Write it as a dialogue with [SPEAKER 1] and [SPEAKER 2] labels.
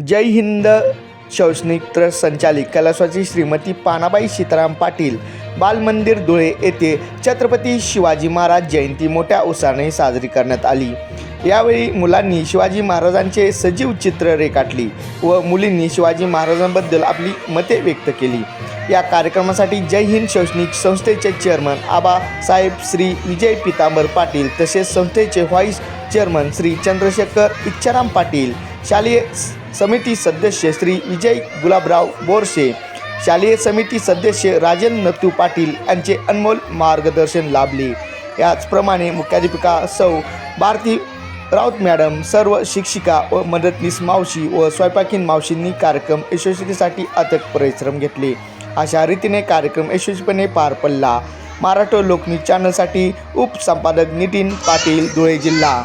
[SPEAKER 1] जय हिंद शैक्षणिक संचालित कलास्वाची श्रीमती पानाबाई सीताराम पाटील बालमंदिर धुळे येथे छत्रपती शिवाजी महाराज जयंती मोठ्या उत्साहाने साजरी करण्यात आली. यावेळी मुलांनी शिवाजी महाराजांचे सजीव चित्र रेखाटली व मुलींनी शिवाजी महाराजांबद्दल आपली मते व्यक्त केली. या कार्यक्रमासाठी जय हिंद शैक्षणिक संस्थेचे चेअरमन आबासाहेब श्री विजय पितांबर पाटील तसेच संस्थेचे व्हाईस चेअरमन श्री चंद्रशेखर इच्छाराम पाटील शालेय स- समिती सदस्य श्री विजय गुलाबराव बोरसे शालेय समिती सदस्य राजन नतू पाटील यांचे अनमोल मार्गदर्शन लाभले. याचप्रमाणे मुख्याध्यापिका सौ भारती राऊत मॅडम सर्व शिक्षिका व मदतनीस मावशी व स्वयंपाकीन मावशींनी कार्यक्रम यशस्वीतेसाठी अथक परिश्रम घेतले. अशा रीतीने कार्यक्रम यशस्वीपणे पार पडला. महाराष्ट्र लोकन्यूज चॅनलसाठी उपसंपादक नितीन पाटील धुळे जिल्हा.